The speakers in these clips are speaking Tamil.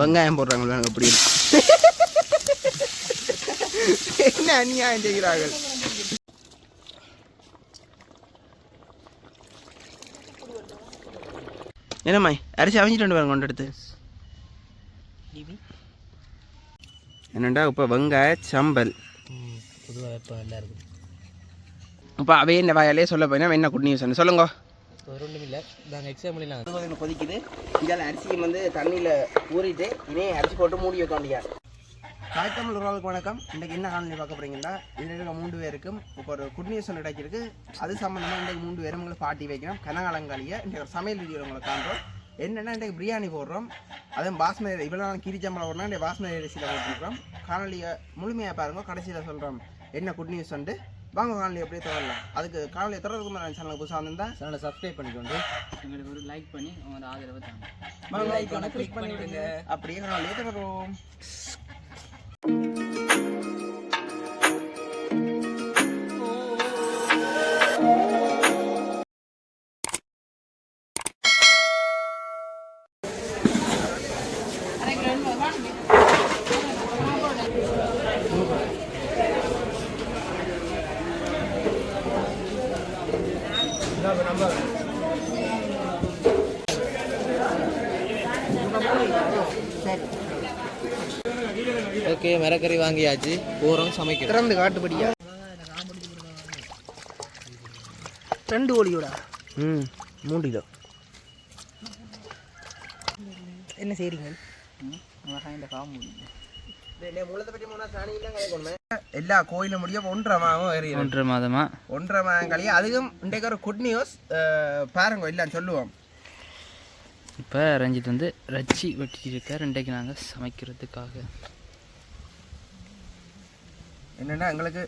வெங்காயம் போடுறாங்களா எப்படி என்ன அநியாயம் செய்கிறார்கள்? என்னம்மா அரிசி அவிஞ்சிட்டு வந்து கொண்டு எடுத்து. என்னண்டா இப்போ வெங்காய சம்பல். இப்போ அவையே இந்த வாயாலே சொல்ல போயினா என்ன குட் நியூஸ் சொல்லுங்க. ஒன்றும் இல்லை. நாங்கள் எக்ஸாம் பண்ணிடலாம் கொதிக்குது. இதில் அரிசி வந்து தண்ணியில் ஊறிட்டு இனே அரிசி போட்டு மூடி வைக்க வேண்டிய காய்த்தமிழ் உறவுகளுக்கு வணக்கம். இன்றைக்கு என்ன காணொலி பார்க்க போறீங்கன்னா இதில் இருக்க மூன்று பேருக்கும் இப்போ ஒரு குட் நியூஸ் ஒன்று கிடைச்சிருக்கு அது சம்மந்தமாக இன்றைக்கு மூன்று பேரும் உங்களுக்கு பாட்டி வைக்கணும். கனகாலங்காலியை இன்றைக்கு ஒரு சமையல் வீடியோ உங்களை காண்றோம். என்னென்னா இன்றைக்கு பிரியாணி போடுறோம். அதுவும் பாஸ்மதி இவ்வளோ நாள் கீரிச்சம்பளம் போடுறோம் இன்றைக்கு பாஸ்மதி அரிசியில் போட்டுருக்கோம் காணொலியை முழுமையாக பாருங்க கடைசியில் சொல்கிறோம் என்ன குட் நியூஸ் வந்து வாங்க காணொலி அப்படியே தொடரலாம். அதுக்கு காணொலியை தொடர்றதுக்கு முன்னாடி சேனலுக்கு புதுசாக வந்திருந்தா சேனலை சப்ஸ்கிரைப் பண்ணிக்கொண்டு. எங்களுக்கு ஒரு லைக் பண்ணி உங்களோட ஆதரவை தாங்க. வாங்க ஐக்கானை கிளிக் பண்ணிவிடுங்க அப்படியே காணொலியை தொடரும் ஓகே மிரக்கறி வாங்கியாச்சு. போகிறோம் சமைக்கிறோம் திறந்து காட்டுப்படியா ரெண்டு கோழியோடா? ம் மூன்று கிலோ. என்ன காம்பு எல்லா கோயிலும் முடிய ஒன்றரை மாதம் ஏறி ஒன்றரை மாதமா? ஒன்றரை மாதம் கழிய அதுவும் இன்றைக்கு ஒரு குட் நியூஸ் பாருங்க எல்லாம் சொல்லுவோம். இப்போ ரஞ்சித் வந்து ரச்சி வெட்டிட்டு இருக்கார். இன்றைக்கு நாங்கள் சமைக்கிறதுக்காக. என்னன்னா எங்களுக்கு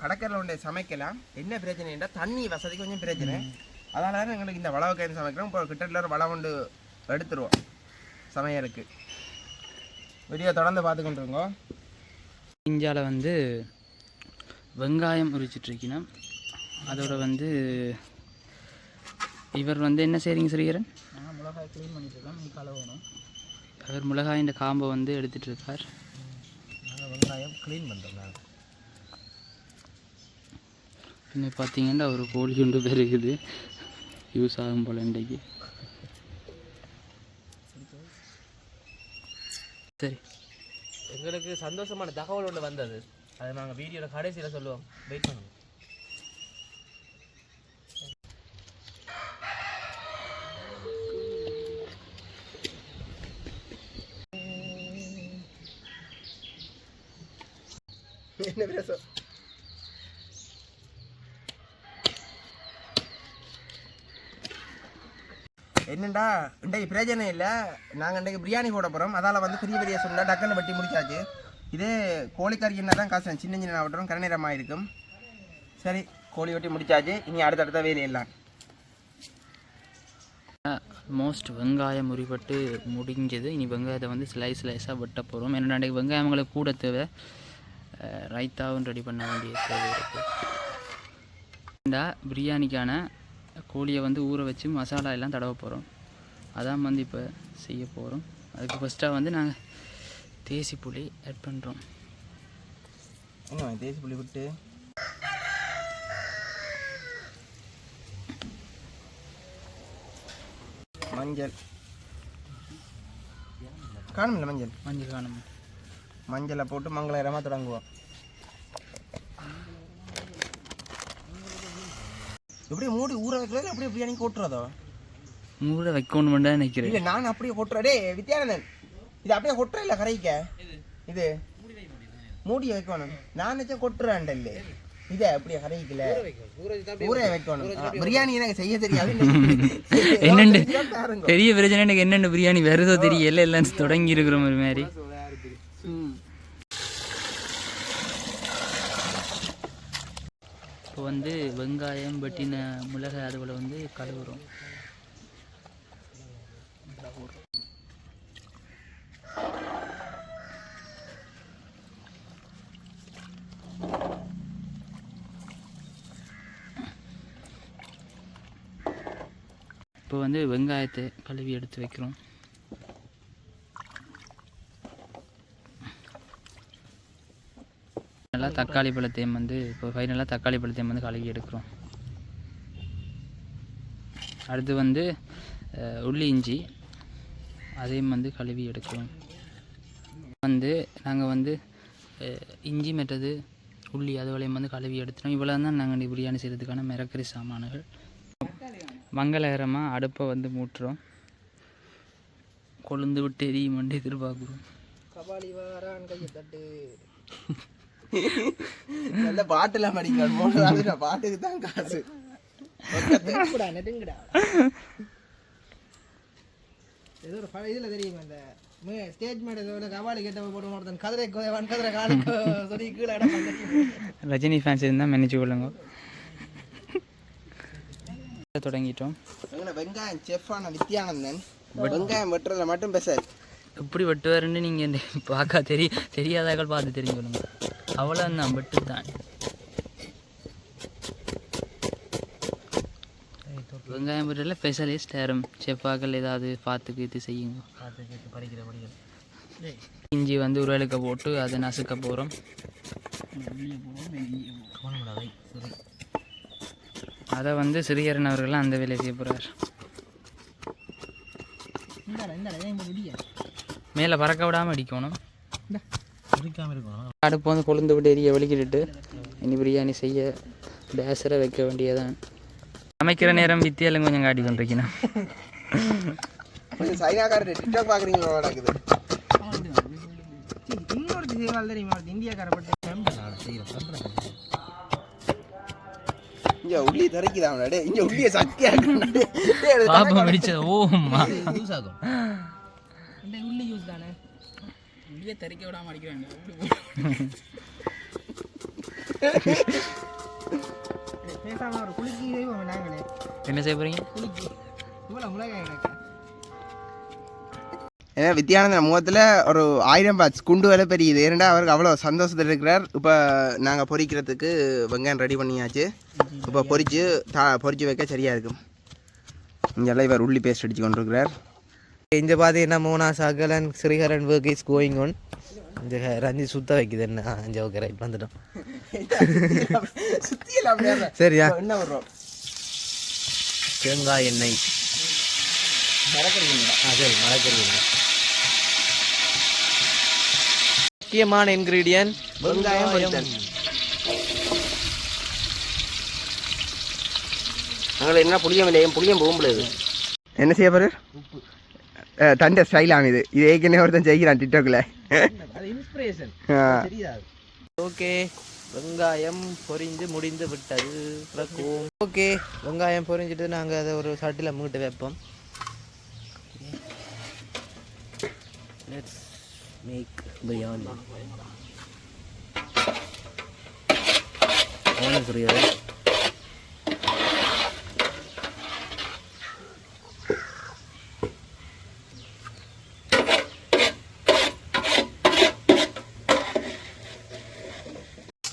கடற்கரையில் ஒன்றை சமைக்கலாம். என்ன பிரச்சனைன்னா தண்ணி வசதி கொஞ்சம் பிரச்சனை. அதனால தான் எங்களுக்கு இந்த வளவு காய்ந்து சமைக்கிறோம். இப்போ கிட்டத்தட்ட ஒரு வளம் கொண்டு எடுத்துருவோம் சமையலுக்கு. வீடியோ தொடர்ந்து பார்த்து கொண்டிருங்க இஞ்சால வந்து வெங்காயம் உரிச்சிட்ருக்கணும் அதோட வந்து இவர் வந்து என்ன செய்றீங்க ஸ்ரீகரன் மிளகாய் க்ளீன் பண்ணிட்டு இருக்கோம் நீ கலவணும் அவர் மிளகாயின் காம்பை வந்து எடுத்துட்டு இருக்கார். நாங்கள் வெங்காயம் க்ளீன் பண்ணுறோம் நாங்கள் பின்ன பார்த்தீங்கன்னா ஒரு கோழி கொண்டு பெருகுது யூஸ் ஆகும் போல இன்றைக்கு. சரி. எங்களுக்கு சந்தோஷமான தகவல் ஒன்று வந்தது. அதை நாங்கள் வீடியோவில் கடைசியில் சொல்லுவோம். வெயிட் பண்ணுங்க. என்ன பிரசம் என்னண்டா இன்றைக்கு பிரயோஜனம் இல்லை. நாங்கள் இன்றைக்கு பிரியாணி போட போகிறோம் அதால் வந்து பெரிய பெரிய சுண்டா டக்குன்னு வெட்டி முடிச்சாச்சு. இதே கோழிக்கறி என்ன தான் காசு? சின்ன சின்ன விட்டுறோம் கரநேரமாக இருக்கும். சரி கோழி வெட்டி முடிச்சாச்சு. இனி அடுத்தடுத்த வேலையெல்லாம். மோஸ்ட் வெங்காயம் முறிப்பட்டு முடிஞ்சது. இனி வெங்காயத்தை வந்து ஸ்லைஸ் ஸ்லைஸாக வெட்ட போகிறோம் ஏன்னா இன்றைக்கு வெங்காயங்களை கூட தேவை. ரைத்தாவும் ரெடி பண்ண வேண்டிய தேவை இருக்குது பிரியாணிக்கான கோழியை வந்து ஊற வச்சு மசாலா எல்லாம் தடவ போகிறோம் அதான் வந்து இப்போ செய்ய போகிறோம் அதுக்கு ஃபஸ்ட்டாக வந்து நாங்கள் தேசி புளி ஆட் பண்ணுறோம் தேசி புளி விட்டு மஞ்சள். காணுமில்ல மஞ்சள்? மஞ்சள் காணும். மஞ்சளை போட்டு மங்களகரமாக தொடங்குவோம். எப்படி மூடி ஊற வைக்கிறது அப்படியே பிரியாணி கொட்டுறதோ மூட வைக்கணும் தான் நினைக்கிறேன். இல்ல நான் அப்படியே கொட்டுறேன் டேய் வித்யானந்தன் இது அப்படியே கொட்டுற இல்ல கரைக்க? இது. மூடி வைக்கணும். நான் நினைச்சேன் கொட்டுறேன் இல்ல இத அப்படியே கரைக்கல. ஊற வைக்கணும். பிரியாணி எனக்கு செய்ய தெரியாது. பாருங்க பெரிய பிரச்சனை எனக்கு என்னென்ன பிரியாணி? வருதோ தெரியல எல்லாம் தொடங்கி இருக்கிற ஒரு மாதிரி. வந்து வெங்காயம் வெட்டின மிளகாய் அதுபோல் வந்து கழுவுறோம். இப்போ வந்து வெங்காயத்தை கழுவி எடுத்து வைக்கிறோம். நல்லா தக்காளி பழத்தையும் வந்து இப்போ ஃபைனலாக தக்காளி பழத்தையும் வந்து கழுவி எடுக்கிறோம். அடுத்து வந்து உள்ளி இஞ்சி அதையும் வந்து கழுவி எடுக்கிறோம். வந்து நாங்கள் வந்து இஞ்சி மெட்டது உள்ளி அதுவளையும் வந்து கழுவி எடுத்துட்டோம். இவ்வளோ தான் நாங்கள் பிரியாணி செய்கிறதுக்கான மிரக்கறி சாமான்கள். மங்களகரமாக அடுப்பை வந்து மூட்டுறோம். கொழுந்து விட்டு எரியும் எரியுமென்று எதிர்பார்க்குறோம். கபாலி வாரான் கையை தட்டு. நல்ல பாட்டுல மடிக்கிறான் போனது பாட்டுக்கு தான் காசு. ஏதோ ஒரு இதில் தெரியுமா இந்த ஸ்டேஜ் மேட் ஏதோ கபாலி கேட்ட போட்டு ஒருத்தன் கதிரை கோதைவான் கதிரை காலி சொல்லி கீழே ரஜினி ஃபேன்ஸ் இருந்தால் மன்னிச்சு கொள்ளுங்க. தொடங்கிட்டோம். வெங்காயம் செஃப்பான வித்யானந்தன் வெங்காயம் வெட்டுறதுல மட்டும் பேச எப்படி வெட்டுவாருன்னு நீங்கள் பார்க்க தெரிய தெரியாதாக்கள் பார்த்து தெரிஞ்சுக்கொள்ளுங்க அவ்வளோ தான் வெட்டு தான் வெங்காயம் வெட்டுறதுல ஸ்பெஷலிஸ்ட் யாரும் செஃப்பாக்கள் ஏதாவது பார்த்துக்கு இது செய்யுங்க. பார்த்து பறிக்கிற படிகள். இஞ்சி வந்து உருளைக்க போட்டு அதை நசுக்க போகிறோம் அதை வந்து சிறியரன் அவர்கள் அந்த வேலையை செய்ய போகிறார் மேலே பறக்க விடாமல் அடிக்கணும் அடுப்பு வந்து கொழுந்து விட்டு எரிய வெளிக்கிட்டு இனி பிரியாணி செய்ய பேசரை வைக்க வேண்டியதான் சமைக்கிற நேரம் வித்தியாலும் கொஞ்சம் காட்டி சக்தியா பாப்பம் வெடிச்சது. ஓம்மா. உள்ளி யூஸ் தானே? உள்ளியே தறிக்க விடாமல் அடிக்கிறாங்க. பேசாம ஒரு குளிக்கி செய்வோம் நாங்களே என்ன செய்ய போகிறீங்க குளிக்கி இவ்வளோ மிளகாய் எனக்கு ஏன்னா வித்யானந்தன் முகத்தில் ஒரு ஆயிரம் பாட்ஸ் குண்டு விலை பெரியுது. ஏன்னா அவருக்கு அவ்வளோ சந்தோஷத்தில் இருக்கிறார். இப்போ நாங்கள் பொரிக்கிறதுக்கு வெங்காயம் ரெடி பண்ணியாச்சு. இப்போ பொரிச்சு தா பொரிச்சு வைக்க சரியாக இருக்கும். இங்கெல்லாம் இவர் உள்ளி பேஸ்ட் அடிச்சு கொண்டிருக்கிறார். இந்த பார்த்தீங்கன்னா மோனா சகலன் Sriharan work is going on இந்த ரஞ்சி சுத்த வைக்குது என்ன? அஞ்சு ஓகே ரைட் வந்துட்டோம். சரியா? என்ன தேங்காய் எண்ணெய். சரி எண்ணெய் முக்கியமான இன்க்ரீடியன்ட் வெங்காயம் பொரித்தல் நாங்கள் என்ன புளியம் இல்லையும் புளியம் போகும்புள்ளது என்ன செய்ய போறார்? தண்டை ஸ்டைலாம் இது இது ஏற்கனவே ஒருத்தன் செய்கிறான் டிக்டாக்ல ஓகே வெங்காயம் பொரிந்து முடிந்து விட்டது ஓகே வெங்காயம் பொரிஞ்சிட்டு நாங்கள் அதை ஒரு சட்டில் மூட்டு வைப்போம் லெட்ஸ் மேக் பிரியாணி புரியாது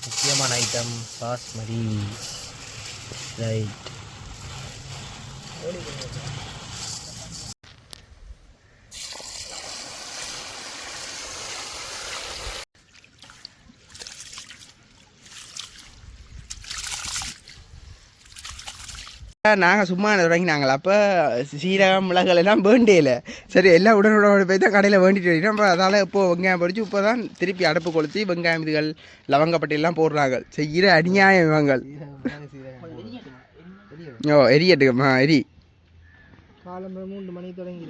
முக்கியமான ஐட்டம் பாஸ்மதி ரைட் நாங்கள் சும்மா தொடங்கினாங்களா? அப்போ சீரகம் மிளகாய் எல்லாம் வேண்டியில. சரி எல்லாம் உடனுடன் போய் தான் கடையில் வேண்டிட்டு வரணும் அதால் இப்போ வெங்காயம் பொரிச்சு இப்போ தான் திருப்பி அடுப்பு கொளுத்தி வெங்காயம் இதுகள் லவங்கப்பட்டி எல்லாம் போடுறாங்க. செய்கிற அநியாயம் இவங்கள். ஓ எரியட்டுமா எரி காலம்பரம் மூன்று மணி தொடங்கி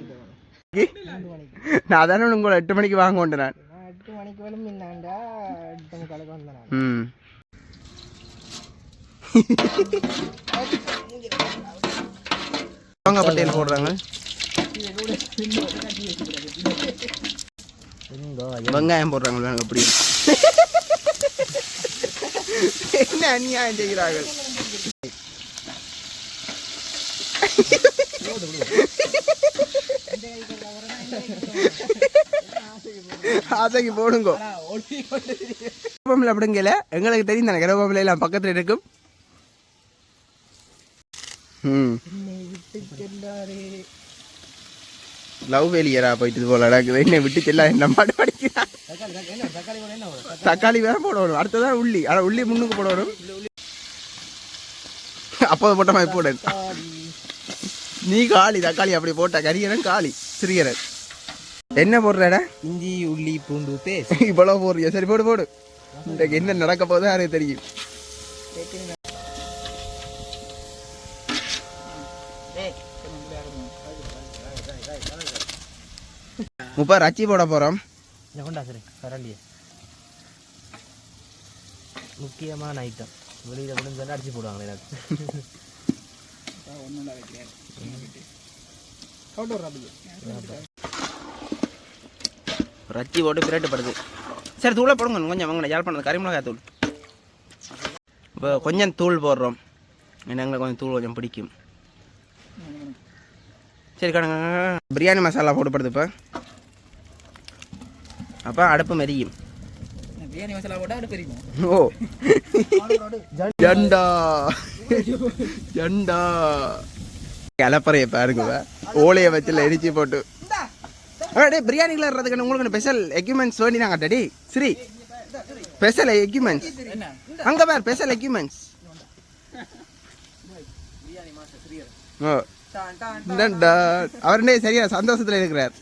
நான் அதானே உங்களை எட்டு மணிக்கு வாங்க கொண்டு நான் எட்டு மணிக்கு வேணும் முன்னாண்டா எட்டு வந்தேன் ம் லவங்கப்பட்டையில் போடுறாங்க. வெங்காயம் போடுறாங்க அப்படி. என்ன அநியாயம் செய்கிறார்கள்? ஆசைக்கு போடுங்க. அப்படிங்கல எங்களுக்கு தெரியும் தானே கருவேப்பிலை எல்லாம் பக்கத்தில் இருக்கும். லவ் ஃபெயிலியரா போயிட்டு போல நடக்குது. என்ன விட்டு செல்ல என்ன பாட்டு படிக்கிறான் தக்காளி வேற போடணும். அடுத்ததான் உள்ளி. ஆனால் உள்ளி முன்னுக்கு போடணும். அப்போ போட்ட மாதிரி போட. நீ காளி தக்காளி அப்படி போட்ட. கரியரன் காளி சிறியரன். என்ன போடுறடா? இஞ்சி உள்ளி பூண்டு பேஸ்ட் இவ்வளோ போடுறியா? சரி போடு போடு. இன்றைக்கு என்ன நடக்க போதோ எனக்கு தெரியும். முப்பது ரச்சி போட போகிறோம் கொண்டா சரி கரண்டிய முக்கியமான ஐட்டம் வெளியில் விழுந்து அடிச்சு போடுவாங்க எனக்கு ரச்சி போட்டு பிரட்டுப்படுது சரி தூளை போடுங்க கொஞ்சம் வாங்க யாழ்ப்பாணம் கறிமிளகாய் தூள். இப்போ கொஞ்சம் தூள் போடுறோம். ஏன்னா எங்களுக்கு கொஞ்சம் தூள் கொஞ்சம் பிடிக்கும். சரி கடங்க பிரியாணி மசாலா போட்டுப்படுது இப்போ. அப்போ அடுப்பு மெரியும். பிரியாணி ஓ. ஜண்டா. ஜண்டா. கலப்பறைய பாருங்க ஓலையை வச்சுல இடிச்சு போட்டு. டே பிரியாணிக்குள்ள இருறதுக்கு உங்களுக்கு ஸ்பெஷல் எக்யூப்மெண்ட்ஸ் வேண்டி நாங்கள் டடி? ஸ்ரீ ஸ்பெஷல் எக்யூப்மெண்ட்ஸ் அங்கே பார் ஸ்பெஷல் எக்யூப்மெண்ட்ஸ் ஓ. அவருடே சரியா சந்தோஷத்தில் இருக்கிறார்.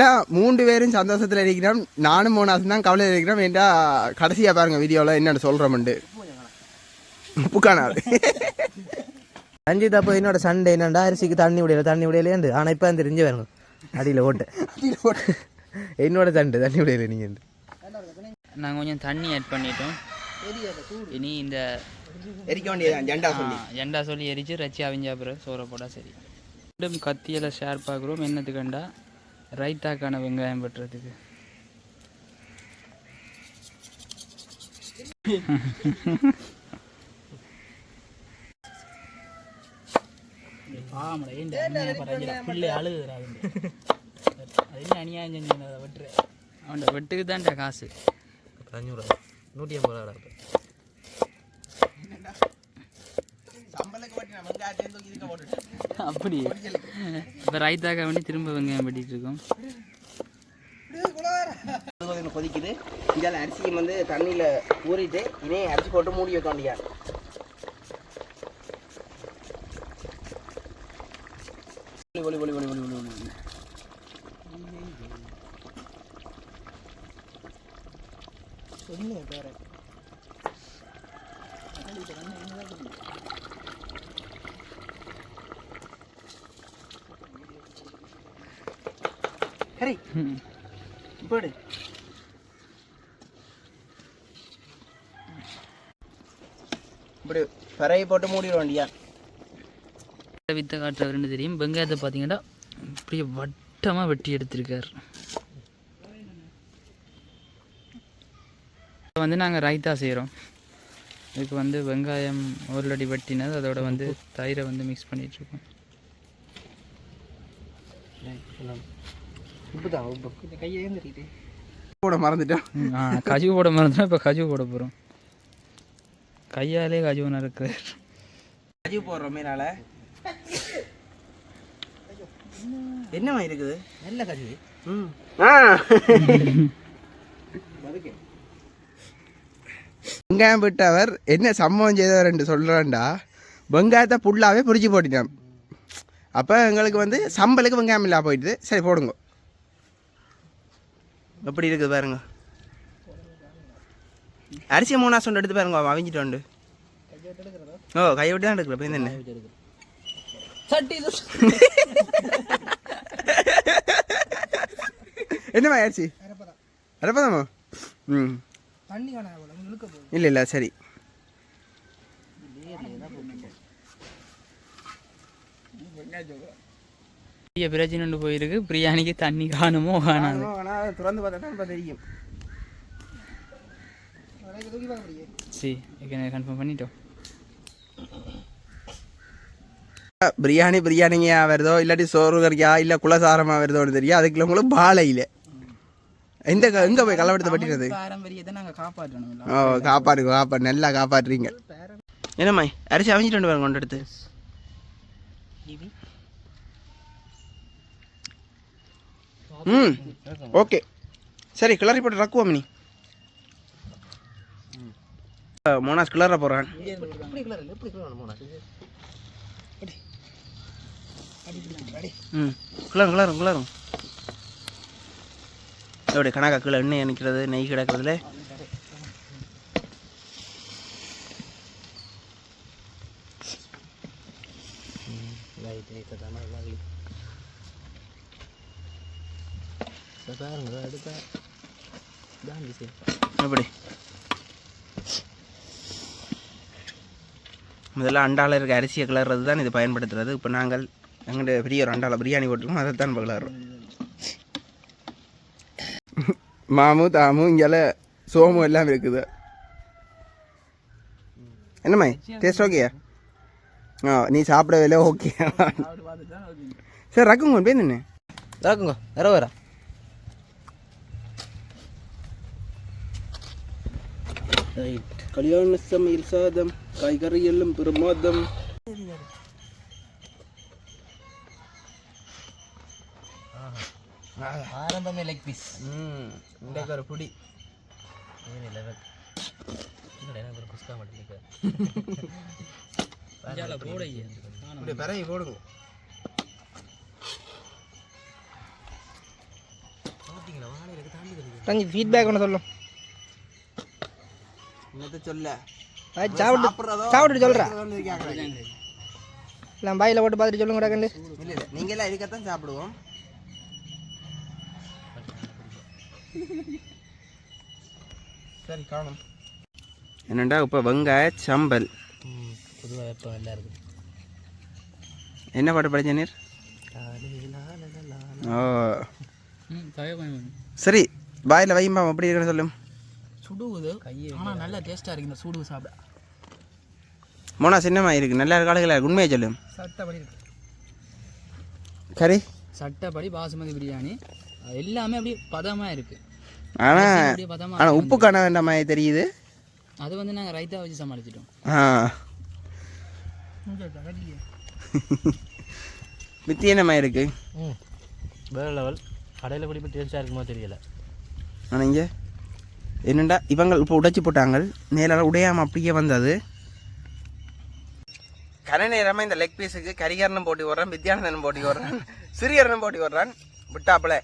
டா, மூன்று பேரும் சந்தோஷத்தில் இருக்கிறோம். நானும் மூணாசம் தான் கவலையில் இருக்கிறோம். ஏன்டா கடைசியாக பாருங்க வீடியோவில் என்னென்னு சொல்கிறோம்ண்டு உப்பு காணாது அஞ்சு தப்பு என்னோட சண்டை என்னண்டா? அரிசிக்கு தண்ணி விடையில தண்ணி விடையிலேண்டு ஆனால் இப்போ தெரிஞ்சு வருங்க அடியில் ஓட்டு. என்னோட சண்டை தண்ணி விடையில நீங்கள் நாங்கள் கொஞ்சம் தண்ணி ஆட் பண்ணிட்டோம். இனி இந்த எரிக்க வேண்டியது ஜெண்டா சொல்லி. ஜெண்டா சொல்லி எரிச்சு ரச்சி அவிஞ்சா பிறகு சோறை போட்டா சரி. மீண்டும் கத்தியில் ஷேர் பார்க்குறோம். என்னத்துக்கண்டா? ரைத்தாக்கான வெங்காயம் வெட்டுறதுக்கு. அவன் வெட்டுக்கு தான்டா காசு. அஞ்சூறு நூற்றி ஐம்பது ரூபா அப்படி இப்போ ரைத்தாக்கா வேண்டி திரும்ப வெங்காயம் வெட்டிட்டு இருக்கோம். கொதிக்குது. இதில் அரிசியை வந்து தண்ணியில் ஊறிட்டு இனே அரிசி போட்டு மூடி வைக்க வேண்டியா ஒளி ஒளி ஒளி ஒளி ஒளி ஒளி ஒளி. ஹரி போடு. இப்படி பறவை போட்டு மூடிட வேண்டியா. வித்த காட்டுறவருன்னு தெரியும்? வெங்காயத்தை பார்த்தீங்கன்னா அப்படியே வட்டமாக வெட்டி எடுத்திருக்கார். வந்து நாங்கள் ரைத்தா செய்கிறோம் இதுக்கு வந்து வெங்காயம் ஆல்ரெடி வெட்டினது அதோட வந்து தயிரை வந்து மிக்ஸ் பண்ணிகிட்ருக்கோம் உப்பு தான் உப்பு இந்த கையே தெரியுது போட மறந்துட்டேன் கஜு போட மறந்துட்டோம் இப்போ கஜு போட போகிறோம் கையாலே கஜு நறுக்கிறார் அஜி போடுறோம் மீனால? என்னமா இருக்குது? நல்ல கழுவி ம். வெங்காயம் விட்டவர் என்ன சம்பவம் செய்தவர் என்று சொல்கிறான்டா வெங்காயத்தை புல்லாவே பிடிச்சி போட்டுட்டான். அப்போ எங்களுக்கு வந்து சம்பளுக்கு வெங்காயம் இல்லாம போயிடுது சரி போடுங்க. எப்படி இருக்குது பாருங்க. அரிசி மூணா சொண்டு எடுத்து பாருங்க அவிஞ்சிட்டு வந்து. ஓ கையை விட்டு தான் எடுக்கிற பையன் என்ன என்னம்மா அரிசி? அரப்பதாம்மா ம். தண்ணி இல்லை இல்லை சரி. பெரிய பிரச்சனை போயிருக்கு. பிரியாணிக்கு தண்ணி காணுமோ காணாது. திறந்து பார்த்தா தெரியும். சரி கன்ஃபார்ம் பண்ணிட்டோம். பிரியாணி பிரியாணிங்க வருதோ? இல்லாட்டி சோறு கறியா இல்லை குலசாரமாக வருதோன்னு தெரியும் அதுக்குள்ள உங்களுக்கு பாலையில். எந்த எங்க போய் களவெடுத்து பட்டினது ஓ காப்பாடுங்க காப்பாடு நல்லா காப்பாற்றுறீங்க. என்னம்மா அரிசி அவிஞ்சிட்டு வந்து பாருங்க கொண்டு எடுத்து. ம் ஓகே சரி கிளறி போட்டு ரக்குவோம் நீ மோனாஸ் கிளற போகிறான் ம் கிளறும் கிளறும் கிளறும் எப்படி கணக்கா கீழே எண்ணெய் நிற்கிறது நெய் கிடக்கிறதுல ரைட் ரைட் அதான் நல்லா பாருங்க எடுத்தா தான் டிசைன் எப்படி முதல்ல அண்டாவில் இருக்க அரிசியை கிளறது தான் இது பயன்படுத்துறது. இப்போ நாங்கள் எங்கிட்ட பெரிய ஒரு அண்டாவில் பிரியாணி போட்டிருக்கோம் அதை தான் இப்போ கிளறோம் மாமு தாமு இங்கால சோமு எல்லாம் இருக்குது. என்னம்மா டேஸ்ட் ஓகே ஆ நீ சாப்பிடவே ஓகே சரி ரக்குங்க பேர் என்ன? தாக்குங்க வர வரா கல்யாண சமையல் சாதம். காய்கறி எல்லாம் பிரமாதம் ஆரம்பமே லெக் பீஸ் ம் இன்றைக்கு ஒரு புடி. ஏன் இல்லை எனக்கு ஒரு குஸ்கா மட்டும் போட இப்படி போடுங்க. ஃபீட்பேக் ஒன்று சொல்லும். என்னத்த சொல்ல? சாப்பிட்டு சாப்பிட்டு சொல்கிறா இல்லை இல்லை பாயில் போட்டு பார்த்துட்டு சொல்லுங்க கண்டு இல்லை நீங்கள் எல்லாம் இதுக்கத்தான் சாப்பிடுவோம். சரி காணும். என்னண்டா இப்போ வெங்காய சம்பல்? பொதுவாக எப்போ நல்லா இருக்குது? என்ன பாட்டு படிச்ச நீர்? ஓ. சரி வாயில் வையும்பா எப்படி இருக்குன்னு சொல்லும் சுடுவது ஆனால் நல்லா டேஸ்ட்டாக இருக்குது இந்த சுடுவு சாப்பிட. மோனா சின்னமா இருக்கு நல்லா இருக்கு உண்மையை சொல்லும் சட்டப்படி இருக்கு. கறி? சட்டப்படி பாசுமதி பிரியாணி. அது எல்லாமே அப்படியே பதமாக இருக்குது ஆனால் அப்படியே பதமாக ஆனால் உப்பு காண வேண்டாம் மாதிரி தெரியுது. அது வந்து நாங்கள் ரைத்தா வச்சு சமாளிச்சிட்டோம். ஆ. மித்தி என்னம்மா இருக்கு? ம் வேறு லெவல் கடையில் குடி போய் டேஸ்ட்டாக இருக்குமோ தெரியல. ஆனால் இங்கே? என்னண்டா இவங்க இப்போ உடைச்சி போட்டாங்க. நேராக உடையாமல் அப்படியே வந்தது. கன நேரமாக இந்த லெக் பீஸுக்கு கரிகரணம் போட்டி ஓடுறான் வித்யானந்தனும் போட்டி ஓடுறான் சிறியரனும் போட்டி ஓடுறான் விட்டாப்புல.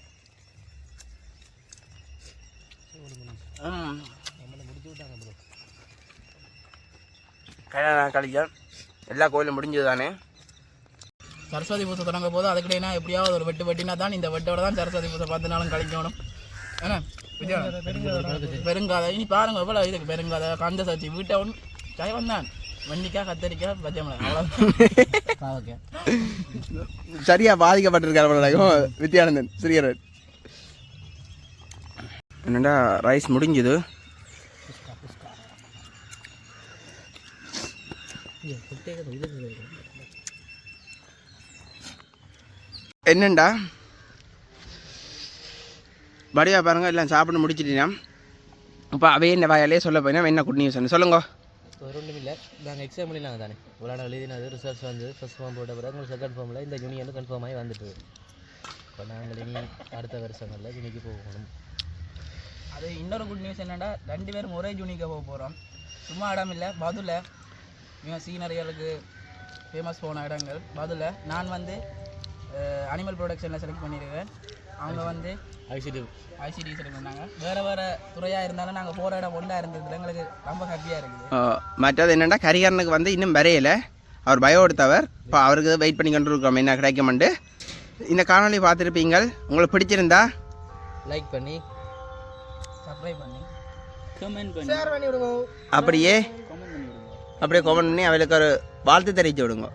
கல்யாணம் கழிச்சோம் எல்லா கோயிலும் முடிஞ்சது தானே சரஸ்வதி பூசை தொடங்க போது அதுக்கிடையே எப்படியாவது ஒரு வெட்டு வெட்டினா தான் இந்த வெட்டோட தான் சரஸ்வதி பூசை பத்து நாளும் கழிக்கணும். ஏன்னா பெருங்காதை. இனி பாருங்க எவ்வளோ இதுக்கு பெருங்காதை கந்த சச்சி வீட்டை ஒன்று சைவம் தான் வெண்டிக்காய் கத்தரிக்காய் பச்சை மிளகாய் சரியா பாதிக்கப்பட்டிருக்காரு வித்யானந்தன் சிறியரன் என்னடா ரைஸ் முடிஞ்சுது? என்னண்டா? வடிவா பாருங்க எல்லாம் சாப்பிட்டு முடிச்சிட்டீங்கன்னா இப்போ அவையே இந்த வாயாலே சொல்ல போயினா என்ன குட் நியூஸ் சொல்லுங்க. ஒரு ஒன்றும் இல்லை நாங்கள் எக்ஸாம் பண்ணினாங்க தானே. விளையாட எழுதினது ரிசல்ட்ஸ் வந்து ஃபஸ்ட் ஃபார்ம் போட்ட பிறகு உங்களுக்கு செகண்ட் ஃபார்மில் இந்த யூனியன் கன்ஃபார்ம் ஆகி வந்துட்டு. இப்போ நாங்கள் இனி அடுத்த வருஷங்களில் யூனிக்கு போகணும். அது இன்னொரு குட் நியூஸ் என்னன்னா ரெண்டு பேரும் ஒரே ஜூனிக்காக போக போகிறோம் சும்மா இடம் இல்லை பதில் மிக சீனரிகளுக்கு ஃபேமஸ் போன இடங்கள். பதில் நான் வந்து அனிமல் ப்ரொடக்ஷனில் செலக்ட் பண்ணியிருக்கேன் அவங்க வந்து ஐசிடி ஐசிடி பண்ணாங்க வேறு வேறு துறையாக இருந்தாலும் நாங்கள் போகிற இடம் ஒன்றா இருந்ததுல எங்களுக்கு ரொம்ப ஹாப்பியாக இருக்குது மற்றது என்னென்னா கரிகாரனுக்கு வந்து இன்னும் வரையலை. அவர் பயோ எடுத்தவர். இப்போ அவருக்கு வெயிட் பண்ணி கொண்டு இருக்கோம் என்ன கிடைக்குமெண்டு இந்த காணொளி பார்த்துருப்பீங்கள். உங்களுக்கு பிடிச்சிருந்தா லைக் பண்ணி சப்ஸ்கிரைப் பண்ணி கமெண்ட் பண்ணி. ஷேர் பண்ணி விடுங்க அப்படியே கமெண்ட் பண்ணி விடுங்க. அப்படியே கமெண்ட் பண்ணி அவளுக்கு ஒரு வாழ்த்து தெரிவித்து விடுங்க.